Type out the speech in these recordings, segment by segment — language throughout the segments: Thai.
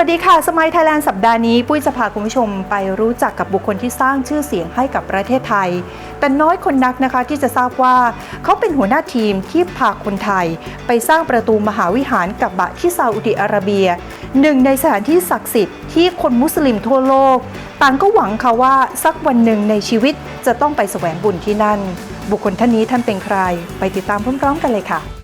วัสดีค่ะ สมัยไทยแลนด์สัปดาห์นี้ ปุ้ยจะพาคุณผู้ชมไปรู้จักกับบุคคลที่สร้างชื่อเสียงให้กับประเทศไทย แต่น้อยคนนักนะคะที่จะทราบว่า เขาเป็นหัวหน้าทีมที่พาคนไทย ไปสร้างประตูมหาวิหารกับบะที่ซาอุดิอาระเบีย หนึ่งในสถานที่ศักดิ์สิทธิ์ที่คนมุสลิมทั่วโลก ต่างก็หวังค่ะว่าสักวันหนึ่งในชีวิตจะต้องไปแสวงบุญที่นั่น บุคคลท่านนี้ท่านเป็นใคร ไปติดตามพร้อมๆกันเลยค่ะ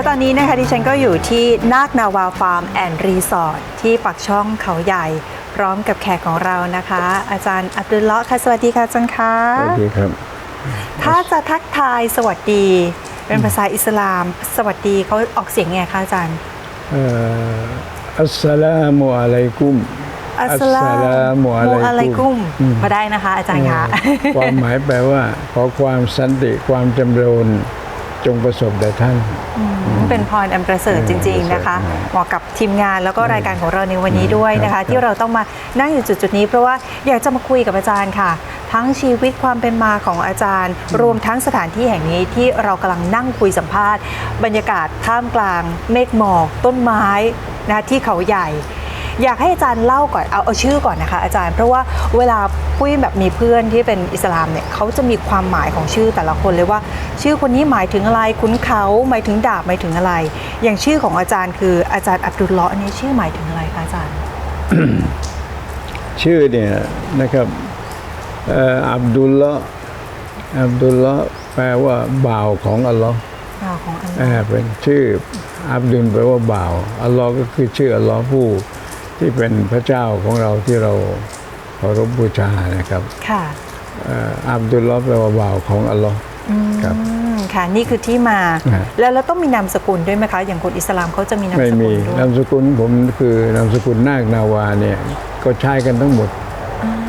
และตอนนี้นะคะดิฉันก็อยู่ที่นาคนาวาฟาร์มแอนด์รีสอร์ทที่ปักช่องเขาใหญ่ พร้อมกับแขกของเรานะคะ อาจารย์อับดุลเลาะห์ค่ะสวัสดีค่ะอาจารย์คะสวัสดีครับ ถ้าจะทักทายสวัสดี เป็นภาษาอิสลาม สวัสดีเขาออกเสียงไงคะอาจารย์เอ่ออัสสลามุอะลัยกุมอัสสลามุอะอะลัยกุมอืมพอได้นะคะ อาจารย์คะเอ่อความหมายแปลว่า ขอความสันติความจำเริญ จงประสบแด่ท่าน เป็นพรอันประเสริฐจริง ๆ นะคะเหมาะกับทีมงานแล้วก็รายการของเราในวันนี้ด้วยนะครัคะบที่เราต้องมานั่งอยู่จุดๆนี้ เพราะว่าอยากจะมาคุยกับอาจารย์ค่ะ ทั้งชีวิตความเป็นมาของอาจารย์ รวมทั้งสถานที่แห่งนี้ที่เรากำลังนั่งคุยสัมภาษณ์ บรรยากาศท่ามกลาง เมฆหมอก ต้นไม้นะคะที่เขาใหญ่ อยากให้อาจารย์เล่าก่อนเอาเอาชื่อก่อนนะคะ อาจารย์เพราะว่าเวลาปุ้ยแบบมีเพื่อนที่เป็นอิสลามเนี่ยเขาจะมีความหมายของชื่อแต่ละคนเลยว่า ชื่อคนนี้หมายถึงอะไรคุ้นเขาหมายถึงดาบหมายถึงอะไร อย่างชื่อของอาจารย์คืออาจารย์อับดุลเลาะห์อันนี้ชื่อหมายถึงอะไรคะอาจารย์ ชื่อเนี่ยนะครับเอ่ออับดุลละอับดุลละแปลว่าบ่าวของอัลลอฮ์ดาวของอัลลออ่าฮ์เป็นชื่ออับดุลแปลว่าบ่าวอัลลอฮ์ก็คือชื่ออัลลอฮ์ผู้ ที่เป็นพระเจ้าของเราที่เราเคารพบูชานะครับค่ะเอ่ออับดุลละแปลว่าบ่าวของอัลลอฮ์ครับอืมค่ะนี่คือที่มาฮะแล้วเราต้องมีนามสกุลด้วยไหมคะ อย่างคนอิสลามเขาจะมีนามไม่สกุมีลด้วยนามสกุลผมคือนามสกุลนาคนาวาเนี่ยก็ใช้กันทั้งหมด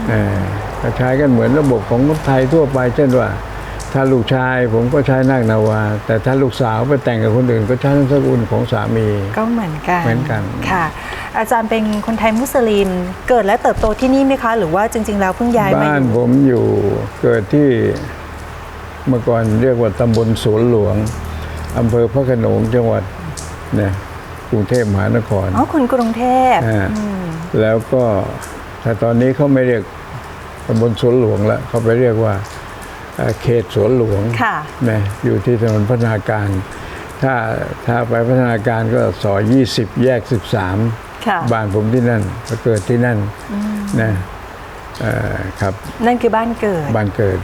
เอ่อก็ใช้กันเหมือนระบบของคนไทยทั่วไปเช่นว่า ถ้าลูกชายผมก็ใช้นาคนาวา แต่ถ้าลูกสาวไปแต่งกับคนอื่น ก็ใช้นามสกุลของสามี ก็เหมือนกันเหมือนกัน ค่ะ อาจารย์เป็นคนไทยมุสลิม เกิดและเติบโตที่นี่ไหมคะ หรือว่าจริง ๆ แล้วเพิ่งย้ายมาบ้าอนยู่ผมอยู่เกิดที่เมื่อก่อนเรียกว่าตำบลสวนหลวงอำเภอพระโขนงจังหวัดเนี่ยกรุงเทพมหานครอ๋อคนกรุงเทพอ่าอืมแล้วก็แต่ตอนนี้เขาไม่เรียกตำบลสวนหลวงแล้วเขาไปเรียกว่า เอ่อเขตสวนหลวงค่ะนะอยู่ที่ถนนพัฒนาการ ถ้าถ้าไปพัฒนาการก็ซอย 20 แยก 13ค่ะบ้านผมที่นั่นก็เกิดที่นั่นนะเอ่อครับนั่นคือบ้านเกิดบ้านเกิด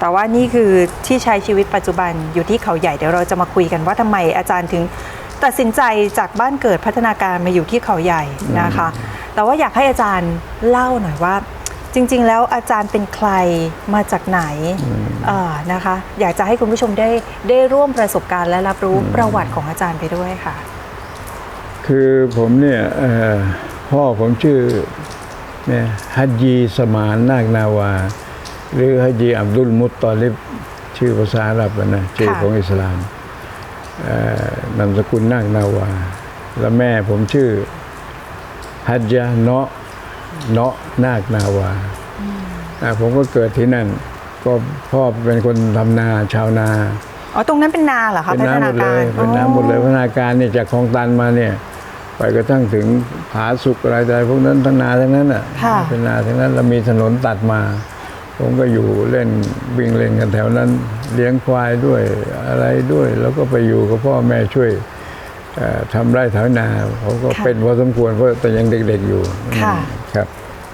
แต่ว่านี่คือที่ใช้ชีวิตปัจจุบันอยู่ที่เขาใหญ่เดี๋ยวเราจะมาคุยกันว่าทำไมอาจารย์ถึงตัดสินใจจากบ้านเกิดพัฒนาการมาอยู่ที่เขาใหญ่นะคะ แต่ว่าอยากให้อาจารย์เล่าหน่อยว่า จริง ๆ แล้วอาจารย์เป็นใครมาจากไหนเอ่อนะคะ อยากจะให้คุณผู้ชมได้ได้ร่วมประสบการณ์และรับรู้ประวัติของอาจารย์ไปด้วยค่ะ คือผมเนี่ยเอ่อพ่อผมชื่อเนี่ยฮัจยีสมานนาคนาวา หรือฮัจยีอับดุลมุตตอลิบชื่อภาษาอาหรับอะนะชื่อค่ะของอิสลามเอ่อนามสกุลนาคนาวา แล้วแม่ผมชื่อฮัจยะเนาะ เนาะนาคนาวาอ่าผมก็เกิดที่นั่น ก็พ่อเป็นคนทำนาชาวนาอ๋อตรงนั้นเป็นนาเหรอคะเป็นพัฒน้ำหมนาดเลการยเป็นน้ำหมดเลยพัฒนาการเนี่ยจากคลองตันมาเนี่ย ไปกระทั่งถึงผาสุกอะไรอะไรพวกนั้นทั้งนาทั้งนั้นอะค่ะเป็นนาทั้งนั้นแล้วมีถนนตัดมา ผมก็อยู่เล่นวิ่งเล่นกันแถวนั้น เลี้ยงควายด้วยอะไรด้วย แล้วก็ไปอยู่กับพ่อแม่ช่วยเอ่อทำไร่ไถนาผมก็ค่ะเป็นพอสมควรเพราะแต่ยังเด็กๆอยู่ค่ะครับ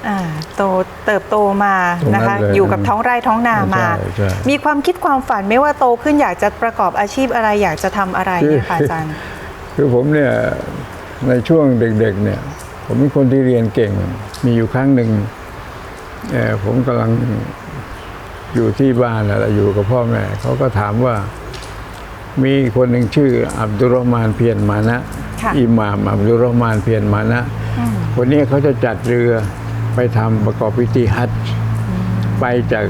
อ่าโตเติบโตมาตรงนั้นะนคะเลยอยู่กับท้องไร่ท้องนามา ใช่ใช่ มีความคิดความฝันไม่ว่าโตขึ้นอยากจะประกอบอาชีพอะไรอยากจะทำอะไรเนี่ยค่ะอาจารย์ คือผมเนี่ยในช่วงเด็กๆเนี่ยผมเป็นคนที่เรียนเก่ง มีอยู่ครั้งหนึ่งเอ่อผมกำลังอยู่ที่บ้านอะไรอยู่กับพ่อแม่เขาก็ถามว่ามีคนหนึ่งชื่ออับดุลรอห์มานเพียรมานะค่ะ อิหม่ามอับดุลรอห์มานเพียรมานะ คนนี้เขาจะจัดเรือ ไปทำประกอบพิธีฮัจญ์ไปจาก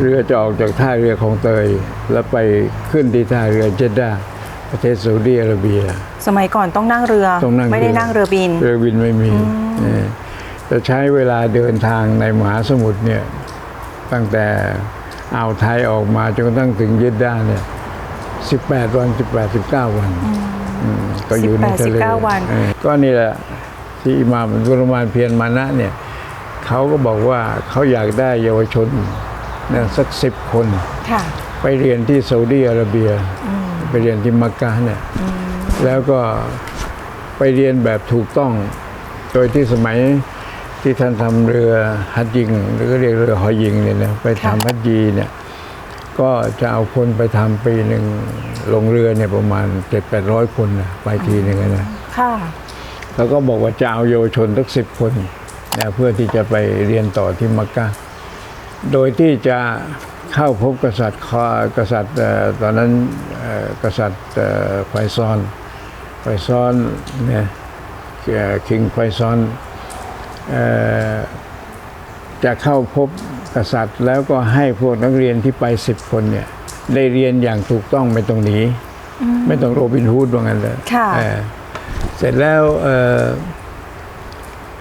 เรือจะออกจากท่าเรือของเตย แล้วไปขึ้นที่ท่าเรือเจดดาประเทศซาอุดีอาระเบีย สมัยก่อนต้องนั่งเรือต้องนั่งไม่ได้นั่งเรือบิน เรือบินไม่มีเออจะใช้เวลาเดินทางในมหาสมุทรเนี่ยตั้งแต่อ่าวไทยออกมาจนกระทั่งถึงเยดดาเนี่ย18วัน18 19วันอืมก็อยู่ในทะเล18 19วันเออก็นี่แหละที่อิหมามดุรมานเพียรมานะเนี่ย เขาก็บอกว่าเขาอยากได้เยาวชนเนี่ยสักสิบคนค่ะไปเรียนที่ซาอุดีอาระเบีย ไปเรียนที่มักกะเนี่ยแล้วก็ไปเรียนแบบถูกต้อง โดยที่สมัยที่ท่านทำเรือฮัดยิง หรือก็เรียกเรือหอยิงเนี่ยนะไปทำค่ะฮัดยีเนี่ยก็จะเอาคนไปทำปีหนึ่งลงเรือเนี่ยประมาณเจ็ดแปดร้อยคนนะไปทีหนึ่งอะนะค่ะแล้วก็บอกว่าจะเอาเยาวชนทั้งสิบคน นะเพื่อที่จะไปเรียนต่อที่มักกะโดยที่จะเข้าพบกษัตริย์คอกษัตริย์เอ่อตอนนั้นเอ่อกษัตริย์เอ่อไฟซอนไฟซอนเนี่ยคิงไฟซอนเอ่อจะเข้าพบกษัตริย์ แล้วก็ให้พวกนักเรียนที่ไปสิบคนเนี่ยได้เรียนอย่างถูกต้องไม่ต้องหนี ไม่ต้องโรบินฮูดว่างั้นเลยค่ะเออเสร็จแล้วเอ่อ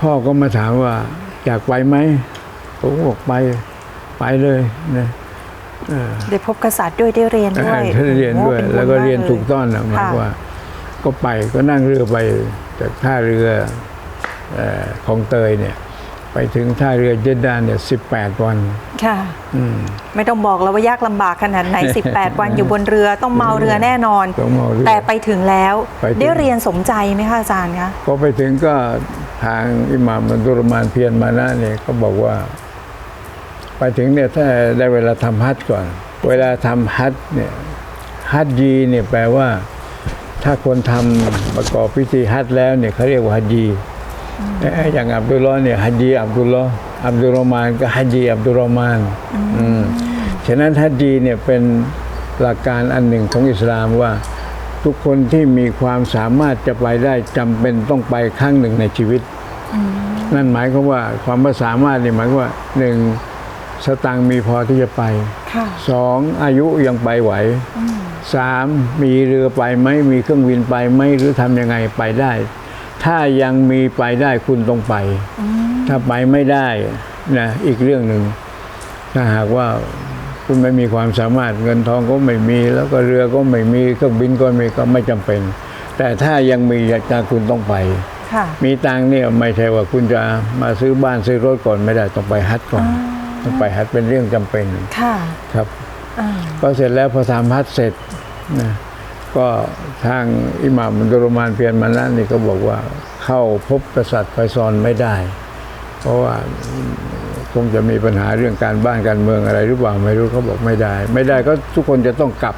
พ่อก็มาถามว่าอยากไปไหมผมก็บอกไปไปเลยนะได้พบกษัตริย์ด้วยได้เรียนด้วยเออได้เรียนด้วยโอ้โหป็นบุญแล้วก็เรียนมาลถูกต้องนะหมายค่ะว่า ก็ไปก็นั่งเรือไปจากท่าเรือเอ่อของเตยเนี่ย ไปถึงท่าเรือเจดดาเนี่ยสิบแปดวัน ค่ะอืมไม่ต้องบอกแล้วว่ายากลำบากขนาดไหน 18 วันอยู่บนเรือต้องเมาเรือแน่นอนต้องเมาเรือแต่ไปถึงแล้วไปถึงได้เรียนสมใจไหมคะอาจารย์คะพอไปถึงก็ ทางอิหม่ามมัดุรมานเพียรมานะเนี่ยก็บอกว่า ไปถึงเนี่ยถ้าได้เวลาทำฮัจญ์ก่อน เวลาทำฮัจญ์เนี่ยฮัจญีเนี่ยแปลว่า ถ้าคนทำประกอบพิธีฮัจญ์แล้วเนี่ยเขาเรียกว่าฮัจญีอย่างอับดุลลอเนี่ยฮัจญีอับดุลลออับดุลรมานก็ฮัจญีอับดุลรมานอืมฉะนั้นฮัจญีเนี่ยเป็นหลักการอันหนึ่งของอิสลามว่า ทุกคนที่มีความสามารถจะไปได้จำเป็นต้องไปครั้งหนึ่งในชีวิต นั่นหมายความว่าความว่าสามารถนี่หมายความว่าหนึ่งสตังค์มีพอที่จะไปค่ะสองอายุยังไปไหวสามมีเรือไปไหมมีเครื่องบินไปไหมหรือทำยังไงไปได้ ถ้ายังมีไปได้คุณต้องไป ถ้าไปไม่ได้นะอีกเรื่องหนึ่งถ้าหากว่า คุณไม่มีความสามารถเงินทองก็ไม่มี แล้วก็เรือก็ไม่มีเครื่องบินก็ไม่ก็ไม่จำเป็น แต่ถ้ายังมีอยากจะคุณต้องไปค่ะมีตังค์เนี่ยไม่ใช่ว่าคุณจะมาซื้อบ้านซื้อรถก่อนไม่ได้ต้องไปฮัทก่อน ต้องไปฮัทเป็นเรื่องจำเป็นค่ะครับอ่าก็เสร็จแล้วพอทำฮัทเสร็จนะก็ทางอิหม่ามมุดุรมานเพียรมานะนี่ก็บอกว่าเข้าพบกษัตริย์ไฟซอนไม่ได้ เพราะว่า คงจะมีปัญหาเรื่องการบ้านการเมืองอะไรหรือเปล่าไม่รู้เขาบอกไม่ได้ ไม่ได้ก็ทุกคนจะต้องกลับ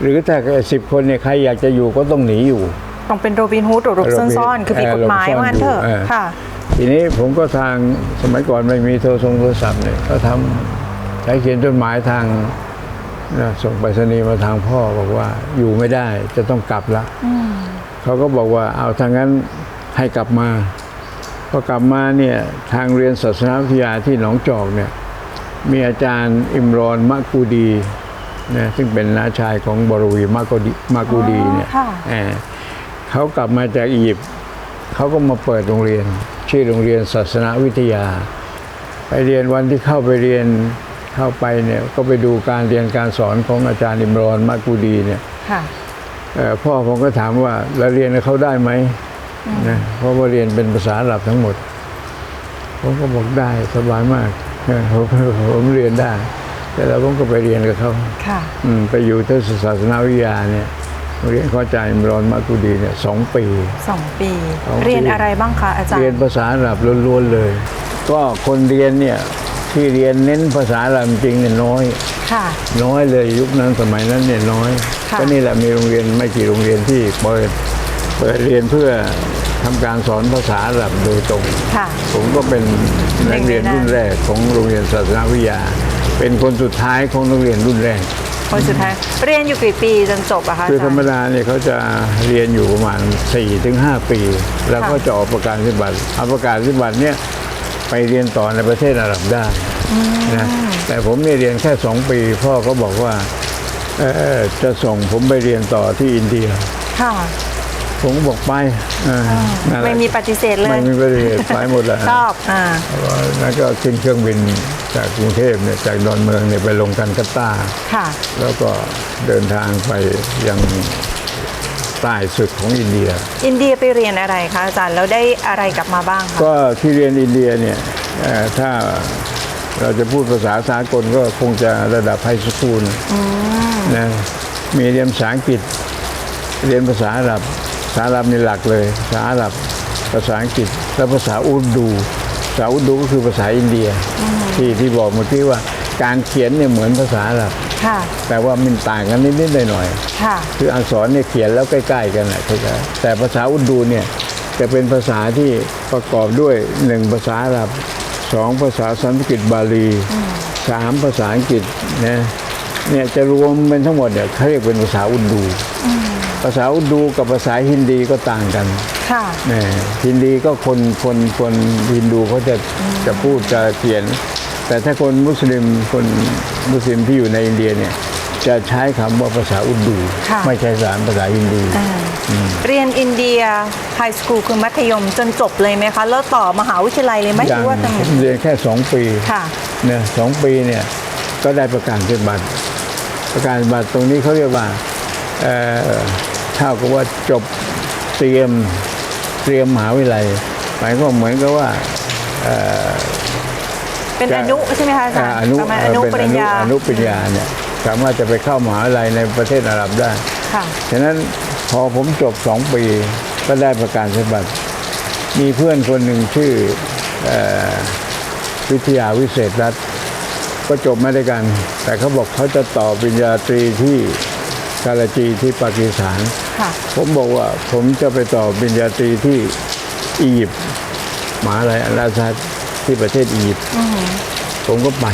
หรือถ้าสิบคนเนี่ยใครอยากจะอยู่ก็ต้องหนีอยู่ต้องเป็นโรบินฮูดหรือหลบโรบินซ่อนๆคือผิดกฎหมายเออหลบซ่อนว่างั้นเถอะอยู่เออค่ะ ทีนี้ผมก็ทางสมัยก่อนไม่มีโทรศัพท์โทรศัพท์เนี่ยก็ทำใช้เขียนจดหมายทางนะส่งไปรษณีย์มาทางพ่อบอกว่าอยู่ไม่ได้จะต้องกลับละเขาก็บอกว่าเอาทางนั้นให้กลับมา พอกลับมาเนี่ยทางเรียนศาสนาวิทยาที่หนองจอกเนี่ยมีอาจารย์อิมรอนมะกูดีนะซึ่งเป็นน้าชายของบรวีมะกูดีมะกูดีเนี่ยอ๋อค่ะเอ่อเขากลับมาจากอียิปต์เขาก็มาเปิดโรงเรียน ชื่อโรงเรียนศาสนาวิทยา ไปเรียนวันที่เข้าไปเรียนเข้าไปเนี่ยก็ไปดูการเรียนการสอนของอาจารย์อิมรอนมะกูดีเนี่ยค่ะเอ่อพ่อผมก็ถามว่าแล้วเรียนกับเขาได้ไหม นะเพราะว่าเรียนเป็นภาษาอาหรับทั้งหมด ผมก็บอกได้สบายมากเออผมผมเรียนได้ แต่แล้วผมก็ไปเรียนกับเขาค่ะอืมไปอยู่ที่ศาสนาวิทยาเนี่ยโรงเรียนเข้าใจมรอนมากุดีเนี่ยสองปีสองปีสองปี เรียนอะไรบ้างคะอาจารเรียนย์ภาษาอาหรับล้วนๆเลย ก็คนเรียนเนี่ยที่เรียนเน้นภาษาอาหรับจริงเนี่ยน้อยค่ะน้อยเลยยุคนั้นสมัยนั้นเนี่ยน้อยค่ะก็นี่แหละมีโรงเรียนไม่กี่โรงเรียนที่เปิด เปิดเรียนเพื่อทำการสอนภาษาอาหรับโดยตรง ค่ะ ผมก็เป็นนักเรียนรุ่นแรกของโรงเรียนศาสนาวิทยา เป็นคนสุดท้ายของนักเรียนรุ่นแรก คนสุดท้ายเรียนอยู่กี่ปีจนจบอะคะคืออาธจารรรมย์ดาเนี่ยเขาจะเรียนอยู่ประมาณ 4-5ถึงปี แล้วก็ค่ะจะออกประกาศนิบัติเอาประกาศนิบัติเนี่ยไปเรียนต่อในประเทศอาหรับได้นะแต่ผมเนี่ยเรียนแค่สองปี พ่อก็บอกว่าเอ่อจะส่งผมไปเรียนต่อที่อินเดียค่ะ ผมก็บอกไปอ่านั่นแหละไม่มีปฏิเสธเลยไม่มีปฏิเสธไปหมดแล้วชอบอ่า แล้วก็ขึ้นเครื่องบินจากกรุงเทพเนี่ยจากดอนเมืองเนี่ยไปลงกันกัตตาร์ค่ะ แล้วก็เดินทางไปยังใต้สุดของอินเดีย อินเดียไปเรียนอะไรคะอาจารย์แล้วได้อะไรกลับมาบ้างคะก็ที่เรียนอินเดียเนี่ยเอ่อถ้าเราจะพูดภาษาสากลก็คงจะระดับไฮสคูลนะมีเรียนภาษาอังกฤษ เรียนภาษาอาหรับ ภาษาอาหรับนี่หลักเลยภาษาอาหรับภาษาอังกฤษ และภาษาอุรดูภาษาอุรดูก็คือภาษาอินเดีย ที่ที่บอกเมื่อกี้ว่าการเขียนเนี่ยเหมือนภาษาอาหรับค่ะแต่ว่ามันต่างกันนิดๆหน่อยๆค่ะคืออักษรเนี่ยเขียนแล้วใกล้ๆกันแหละคล้ายๆแต่ภาษาอุรดูเนี่ยจะเป็นภาษาที่ประกอบด้วยหนึ่งภาษาอาหรับสองภาษาสันสกฤตบาลีสามภาษาอังกฤษนะเนี่ยจะรวมเป็นทั้งหมดเนี่ยเขาเรียกเป็นภาษาอุรดู ภาษาอุรดูกับภาษาฮินดีก็ต่างกันค่ะนะฮินดีก็คนคนคนฮินดูเขาจะจะพูดจะเขียน แต่ถ้าคนมุสลิมคนมุสลิมที่อยู่ในอินเดียเนี่ยจะใช้คำว่าภาษาอุรดูค่ะไม่ใช่สารภาษาฮินดีอ่าเรียนอินเดียไฮสคูลคือมัธยมจนจบเลยไหมคะ แล้วต่อมหาวิทยาลัยเลยไหมหยัรือว่าทำไงผมเรียนแค่สองปีค่ะเนี่ยสองปีเนี่ยก็ได้ประกาศนียบัตรประกาศนียบัตรตรงนี้เขาเรียกว่า เอ่อเท่ากับว่าจบเตรียมเตรียมมหาวิทยาลัยหมายก็เหมือนกับว่าเอ่อเป็นจะอนุใช่ไหมคะอาจารย์อนุประมาณเอ่ออนุเป็นปอริญนุญาอนุปริญญาเนี่ยสามารถจะไปเข้ามหาวิทยาลัยในประเทศอาหรับได้ค่ะฉะนั้นพอผมจบสองปีก็ได้ประกาศนียบัตรมีเพื่อนคนหนึ่งชื่อเออวิทยาวิเศษรัตน์ก็จบมาด้วยกัน แต่เขาบอกเขาจะต่อปริญญาตรีที่กาลาจีที่ปากีสถาน ค่ะ ผมบอกว่าผมจะไปต่อปริญญาตรีที่อียิปต์มหาลัยอัลอาซัดที่ประเทศอียิปต์ผมก็ไป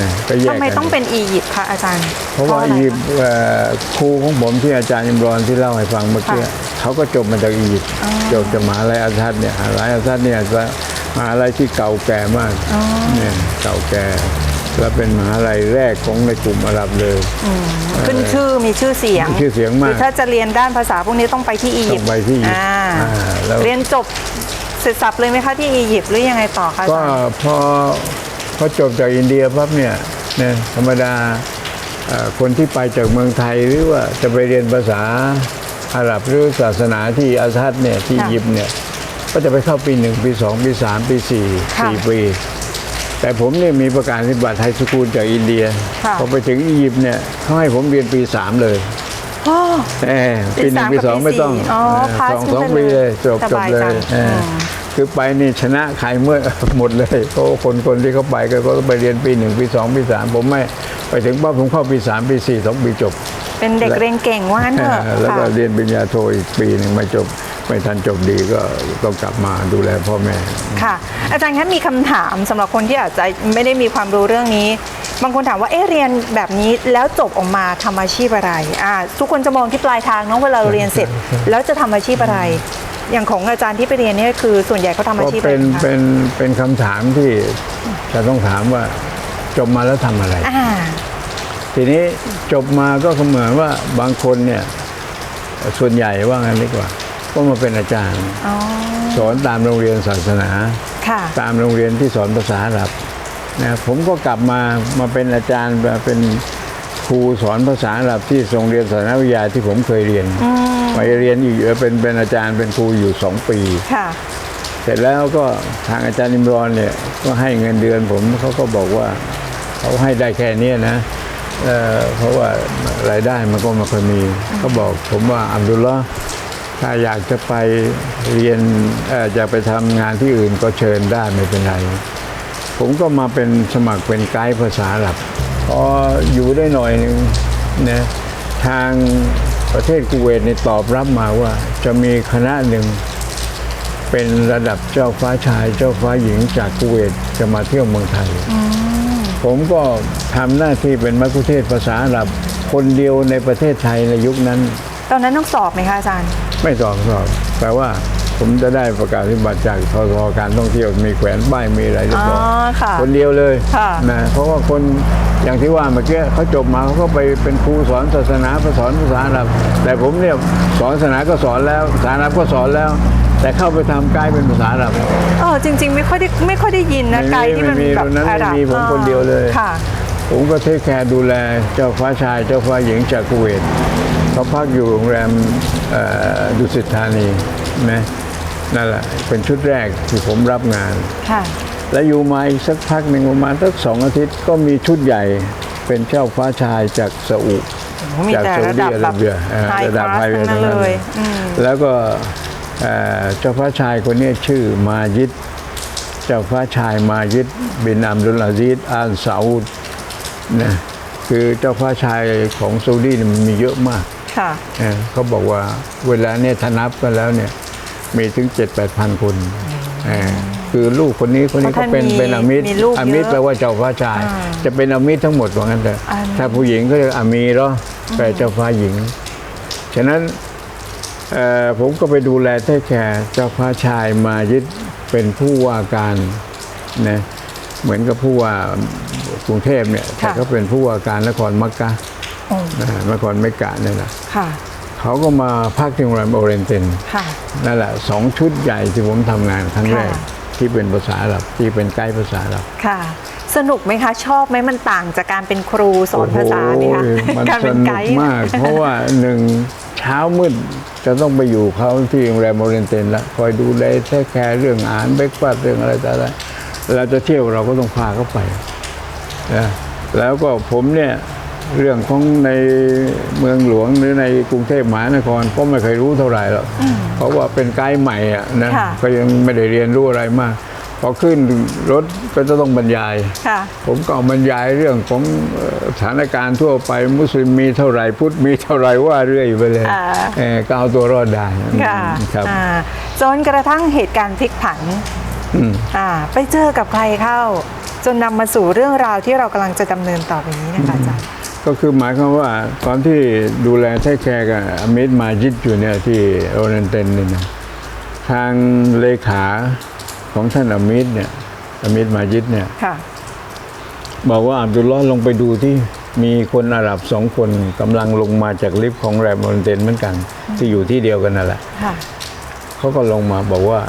นะก็แยกทำไมกันต้องเป็นอียิปต์คะอาจารย์เพราะว่าออีไยิปต์เอ่อครูของผมที่อาจารย์ยิมรอนที่เล่าให้ฟังเมื่อกี้ค่ะเขาก็จบมาจากอียิปต์จบจากมหาลัยอาซัดเนี่ยมหาลัยอาซัดเนี่ยจะมหาลัยที่เก่าแก่มากเนี่ยเก่าแก่ และเป็นมหาลัยแรกของในกลุ่มอาหรับเลยขึ้นชื่อมีชื่อเสียงมีชื่อเสียงมากคือถ้าจะเรียนด้านภาษาพวกนี้ต้องไปที่อียิปต้อต์งไปที่อียิปต์อ่าอ่าแล้วเรียนจบเสร็จสับเลยไหมคะที่อียิปต์หรือยังไงต่อคะอาก็จารย์พอพอจบจากอินเดียปั๊บเนี่ยเนี่ยธรรมดาเอ่อคนที่ไปจากเมืองไทยหรือว่าจะไปเรียนภาษาอาหรับหรือศาสนาที่อาซัดเนี่ยที่อียิปต์เนี่ยก็จะไปเข้าปีหนึ่งปีสองปีสามปีสี่สี่ปี แต่ผมเนี่ยมีประกาศนิบัติไฮสคูลจากอินเดียค่ะ พอไปถึงอียิปต์เนี่ยเขาให้ผมเรียนปีสามเลยโอ้เออปีหนึ่งปีปีสามสองกับปีไม่ต้องสี่อ๋อเออพาสสองขึ้นสองไปปีเลเลยยจบสจบบายเลยจังเอออม คือไปนี่ชนะใครเมื่อ หมดเลยเพราะว่าคนคนที่เขาไปก็ก็ไปเรียนปีหนึ่งปีสองปีสามผมไม่ไปถึงปั๊บผมเข้าปีสามปีสี่สองปีจบ เป็นเด็กเรียนเก่งว่างั้นเถอะเออแล้วก็ค่ะ เรียนปริญญาโทอีกปีหนึ่งไม่จบ ไม่ทันจบดีก็ต้องกลับมาดูแลพ่อแม่ ค่ะ อาจารย์คะมีคำถามสำหรับคนที่อาจจะไม่ได้มีความรู้เรื่องนี้ บางคนถามว่าเอ๊ะเรียนแบบนี้แล้วจบออกมาทำอาชีพอะไรอ่าทุกคนจะมองที่ปลายทางเน้องเวลาเราเรียนเสร็จ แล้วจะทำอาชีพอะไร อย่างของอาจารย์ที่ไปเรียนเนี่ยคือส่วนใหญ่เขาทำอาก็ชีพอะไรเป็นคะเป็นเป็นคำถามที่จะต้องถามว่าจบมาแล้วทำอะไร อ่าทีนี้จบมาก็เหมือนว่าบางคนเนี่ยส่วนใหญ่ว่างั้นดีกว่า ก็มาเป็นอาจารย์ อ๋อสอนตามโรงเรียนศาสนา ค่ะ ตามโรงเรียนที่สอนภาษาอาหรับนะผมก็กลับมามาเป็นอาจารย์มาเป็นครูสอนภาษาอาหรับที่โรงเรียนศาสนาวิทยาที่ผมเคยเรียนไปเรียนอีกเออเป็นเป็นอาจารย์เป็นครูอยู่สองปี ค่ะ เสร็จแล้วก็ทางอาจารย์นิมรอนเนี่ยก็ให้เงินเดือนผมเขาก็บอกว่าเขาให้ได้แค่เนี้ยนะเอ่อเพราะว่ารายได้มันก็ไม่ค่อยมีเขาบอกผมว่าอับดุลละ ถ้าอยากจะไปเรียนอ่อจะไปทำงานที่อื่นก็เชิญได้ไม่เป็นไร ผมก็มาเป็นสมัครเป็นไกด์ภาษาหรับพออยู่ได้หน่อยหนึ่งนะทางประเทศกูเวตเนี่ยตอบรับมาว่าจะมีคณะหนึ่งเป็นระดับเจ้าฟ้าชายเจ้าฟ้าหญิงจากกุเวตจะมาเที่ยวเมืองไทย ผมก็ทำหน้าที่เป็นมัคคุเทศก์ภาษาอาหรับคนเดียวในประเทศไทยในยุคนั้น ตอนนั้นต้องสอบไหมคะอาจารย์ ไม่สอบสอบแต่ว่าผผมจะได้ประกาศนิบัติจากททการท่องเที่ยวมีแขวนป้ายมีอะไรเรียบร้อยอ๋อค่ะคนเดียวเลยค่ะนะเพราะว่าคนอย่างที่ว่าเมื่อกี้เขาจบมาเขาก็ไปเป็นครูสอนศาสนาไปสอนภาษาอาหรับแต่ผมเนี่ยสอนศาสนาก็สอนแล้วภาษาอาหรับก็สอนแล้ว แต่เข้าไปทำไกด์เป็นภาษาอาหรับเออจริง ๆ ไม่ค่อยได้ไม่ค่อยได้ยินนะไม่มีไกด์ที่มันไม่มีแบบตรงนั้นอาหรับไม่มีผมอ่าคนเดียวเลยค่ะ ผมก็เทคแคร์ดูแลเจ้าฟ้าชายเจ้าฟ้าหญิงจากกุเวต เขาพักอยู่โรงแรมเอ่อดุสิตธานีนะนั่นแหละเป็นชุดแรกที่ผมรับงานค่ะแล้วอยู่มาอีกสักพักหนึ่งประมาณสักสองอาทิตย์ก็มีชุดใหญ่เป็นเจ้าฟ้าชายจากซาอุมีจากแต่ซาระอุดับอาแบระบเบียเอ่อไฮระคดับลาสไฮเวทั้งย์นั้นทั้งนั้นเลยอืมแล้วก็เอ่อเจ้าฟ้าชายคนนี้ชื่อมายิดเจ้าฟ้าชายมายิดบินอัมดุลอาซีดอัลซาอุดนะคือเจ้าฟ้าชายของซาอุดีเนี่ยมันมีเยอะมาก ค่ะเออเขาบอกว่าเวลาเนี่ยถ้านับกันแล้วเนี่ย มีถึงเจ็ดแปดพันคนเออคือลูกคนนี้คนนี้เพก็ราะท่านเป็นมีเป็นอามิตรมีลูกอามิตรเยอะแปลว่าเจ้าฟ้าชาย อ่าจะเป็นอามิตรทั้งหมดว่างั้นเถอะอ่า ถ้าผู้หญิงก็เรียกอามีเหรอแปลเจ้าฟ้าหญิง ฉะนั้นเอ่อผมก็ไปดูแลเทคแคร์เจ้าฟ้าชายมายึดเป็นผู้ว่าการนะเหมือนกับผู้ว่ากรุงเทพเนี่ยแต่ค่ะก็เป็นผู้ว่าการนครมักกะ อืมนะนครเมกะนี่แหละะเขาก็มาพักที่โรงแรมโอเรนเตนนั่นแหละสองชุดใหญ่ที่ผมทำงานครั้งแรกที่เป็นภาษาอาหรับที่เป็นไกด์ภาษาอาหรับค่ะ สนุกไหมคะ ชอบไหมมันต่างจากการเป็นครูสอนภาษาไหมคะการเป็นไกด์มาก เพราะว่าหนึ่งเช้ามืดจะต้องไปอยู่เขาที่โรงแรมโอเรนเตนแล้วคอยดูแลแท้แคร์เรื่องอาหารเบรกฟาสเรื่องอะไรต่ออะไรเราจะเที่ยวเราก็ต้องพาเขาไปนะแล้วก็ผมเนี่ย เรื่องของในเมืองหลวงหรือในกรุงเทพมหานครก็ไม่เคยรู้เท่าไหร่หรอกเพราะว่าเป็นไกด์ใหม่อะนะค่ะก็ยังไม่ได้เรียนรู้อะไรมากพอขึ้นรถก็จะต้องบรรยายค่ะผมก็บรรยายเรื่องของเอ่อสถานการณ์ทั่วไปมุสลิมมีเท่าไหร่พุทธมีเท่าไหร่ว่าเรื่อยไปเลยอ่าเอ่อก็เอาตัวรอดได้ค่ะครับอ่าจนกระทั่งเหตุการณ์พลิกผันอ่าไปเจอกับใครเข้า จนนำมาสู่เรื่องราวที่เรากำลังจะดำเนินต่อไปนี้นะคะอาจารย์ ก็คือหมายความว่าตอนที่ดูแลเทคแคร์กับอมิดมายิดอยู่เนี่ยที่โอเรนเตนนี่นะทางเลขาของท่านอมิดเนี่ยอมิดมายิดเนี่ยค่ะบอกว่าอับดุลลอฮ์ลงไปดูที่มีคนอาหรับสองคนกำลังลงมาจากลิฟต์ของแรมโอเรนเตนเหมือนกัน ที่อยู่ที่เดียวกันนั่นแหละค่ะเขาก็ลงมาบอกว่า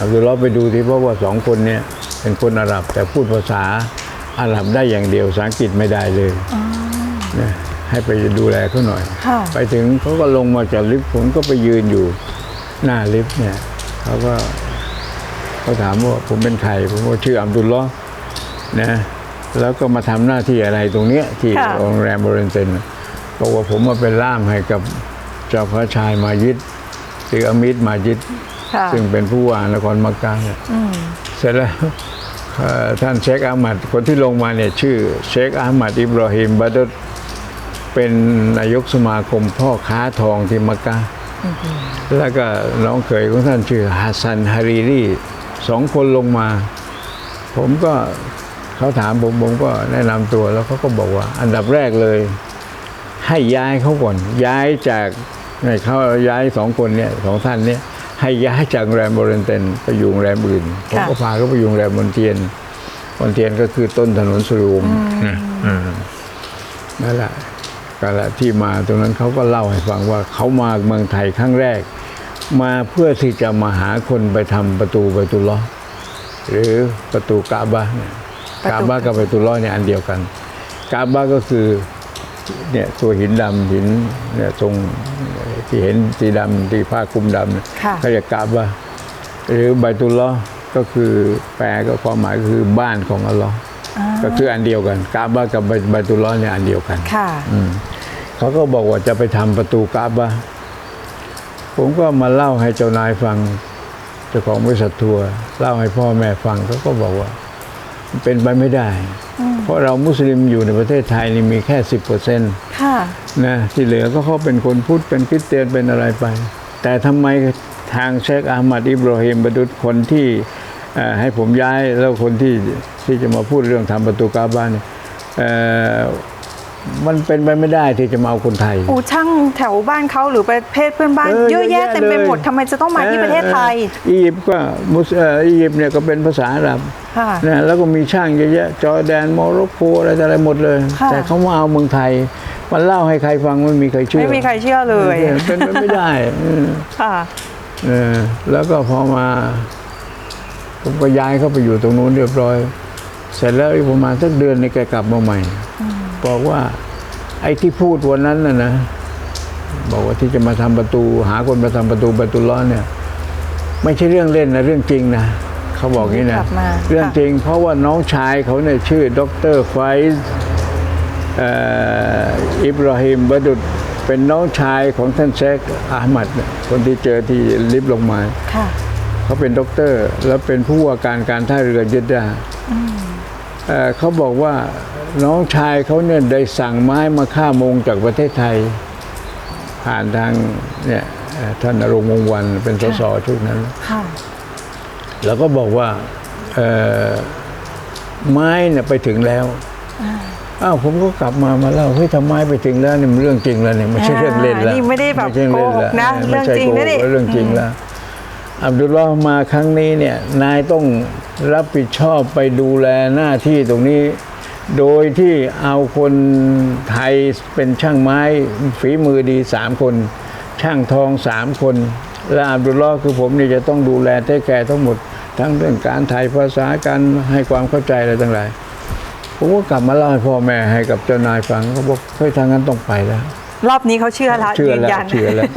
อับดุลลอฮ์ไปดูที่เพราะว่าสองคนเนี่ยเป็นคนอาหรับแต่พูดภาษาอาหรับได้อย่างเดียวภาษาอังกฤษไม่ได้เลย นะให้ไปดูแลเขาหน่อยค่ะไปถึงเขาก็ลงมาจากลิฟต์ผมก็ไปยืนอยู่หน้าลิฟต์เนี่ยเขาก็เขาถามว่าผมเป็นใครผมว่าชื่ออับดุลลอฮ์นะแล้วก็มาทำหน้าที่อะไรตรงเนี้ยที่ค่ะโรงแรมโอเรนเตนบอกว่าผมมาเป็นล่ามให้กับเจ้าพระชายมายิดหรืออามิดมายิดค่ะซึ่งเป็นผู้ว่านครมักกะเนี่ยอืมเสร็จแล้วเอ่อท่านเชคอาหมัดคนที่ลงมาเนี่ยชื่อเชคอาหมัดอิบราฮิมบัดด เป็นนายกสมาคมพ่อค้าทองที่มักกะแล้วก็น้องเขยของท่านชื่อฮัสซันฮารีรีสองคนลงมา ผมก็เขาถามผมผมก็แนะนำตัวแล้วเขาก็บอกว่า อันดับแรกเลย ให้ย้ายเขาก่อน ย้ายจากให้เขาย้ายสองคนเนี่ยสองท่านเนี่ยให้ย้ายจากโรงแรมโบเรนเตนไปอยู่โรงแรมอื่นผมค่ะก็พาเขาไปอยู่โรงแรมมอนเทียนมอนเทียนก็คือต้นถนนสุรุมนะอืมนั่นแหละ ก็แหละที่มาตรงนั้นเขาก็เล่าให้ฟังว่าเขามาเมืองไทยครั้งแรก มาเพื่อที่จะมาหาคนไปทำประตูไปตุลลอฮ์หรือประตูกาบะเนี่ยประตูกาบะกับประตูลอฮ์เนี่ยอันเดียวกัน กาบะก็คือเนี่ยตัวหินดำหินเนี่ยทรงที่เห็นสีดำที่ผ้าคลุมดำเนี่ยค่ะเขาเรียกกาบะหรือไบตุลลอฮ์ก็คือแปลก็ความหมายก็คือบ้านของอัลลอฮ์ก็คืออันเดียวกันกาบะกับไบตุลลอฮ์เนี่ยอันเดียวกันค่ะอืม เขาก็บอกว่าจะไปทำประตูกาบะผมก็มาเล่าให้เจ้านายฟังเจ้าของบริษัททัวร์เล่าให้พ่อแม่ฟังเขาก็บอกว่ามันเป็นไปไม่ได้ เพราะเรามุสลิมอยู่ในประเทศไทยนี่มีแค่สิบเปอร์เซ็นต์ค่ะนะที่เหลือก็เขาเป็นคนพุทธเป็นคริสเตียนเป็นอะไรไป แต่ทำไมทางเชคอาหมัดอิบราฮิมบดุษคนที่เอ่อให้ผมย้ายแล้วคนที่ที่จะมาพูดเรื่องทำประตูกาบ้านเนี่ยเอ่อ มันเป็นไปไม่ได้ที่จะมาเอาคนไทย อูช่างแถวบ้านเขาหรือประเทศเพื่อนบ้าน เออเยอะแยะเยอะแยะเต็มไปหมดเลย ทำไมจะต้องมาที่ประเทศไทยเออเอออียิปต์ก็มุสเอ่ออียิปต์เนี่ยก็เป็นภาษาอาหรับค่ะ นะแล้วก็มีช่างเยอะแยะจอร์แดนโมร็อกโกอะไรต่ออะไรหมดเลย ค่ะ แต่เขามาเอาเมืองไทย มันเล่าให้ใครฟังไม่มีใครเชื่อไม่มีใครเชื่อเลยเป็นไปไม่ได้เออค่ะ เออแล้วก็พอมา ผมก็ย้ายเข้าไปอยู่ตรงนู้นเรียบร้อย เสร็จแล้วอีกประมาณสักเดือนในงแกกลับมาใหม่ บอกว่า ไอ้ที่พูดวันนั้นน่ะนะ บอกว่าที่จะมาทำประตู หาคนมาทำประตูประตูล้อนเนี่ย ไม่ใช่เรื่องเล่นนะเรื่องจริงนะเขาบอกงี้กนะลับมาเรื่องค่ะจริง เพราะว่าน้องชายเขาเนี่ยชื่อ ดรไฟส์เอ่ออิบราฮิมบดุดเป็นน้องชายของท่านเชคอาหมัดเนี่ยคนที่เจอที่ลิฟต์ลงมาค่ะเขาเป็นด็อกเตอร์ แล้วเป็นผู้ว่าการการท่าเรือเยดดา เอ่อเขาบอกว่าน้องชายเขาเนี่ยได้สั่งไม้มาฆ่ามงจากประเทศไทย ผ่านทางเนี่ยเอ่อท่านนรงค์วงศ์วันเป็นสสชุดนั้นค่ะแล้วก็บอกว่าเอ่อไม้เนี่ยไปถึงแล้วอ้าวผมก็กลับมามาเล่าเฮ้ยทำไมไปถึงแล้วนี่มันเรื่องจริงแล้วเนี่ยไม่ใช่เรื่องเล่นแล้วนี่ไม่ได้แบบใช่เล่นโกหกนะแล้วไม่ใช่เรื่องจริงโกหนะนี่กเรื่องจริงแล้วอับดุลลอฮ์มาครั้งนี้เนี่ยนายต้อง รับผิดชอบไปดูแลหน้าที่ตรงนี้ โดยที่เอาคนไทยเป็นช่างไม้ฝีมือดีสามคน ช่างทองสามคน และอับดุลลอฮ์คือผมนี่จะต้องดูแลเทคแคร์ทั้งหมด ทั้งเรื่องการถ่ายภาษาการให้ความเข้าใจอะไรต่างๆผมก็กลับมาเล่าให้พ่อแม่ให้กับเจ้านายฟังเขาบอกเฮ้ยทางนั้นต้องไปแล้วรอบนี้เขาเชื่อแล้วเชื่อยืนแล้วยันเชื่อแล้ว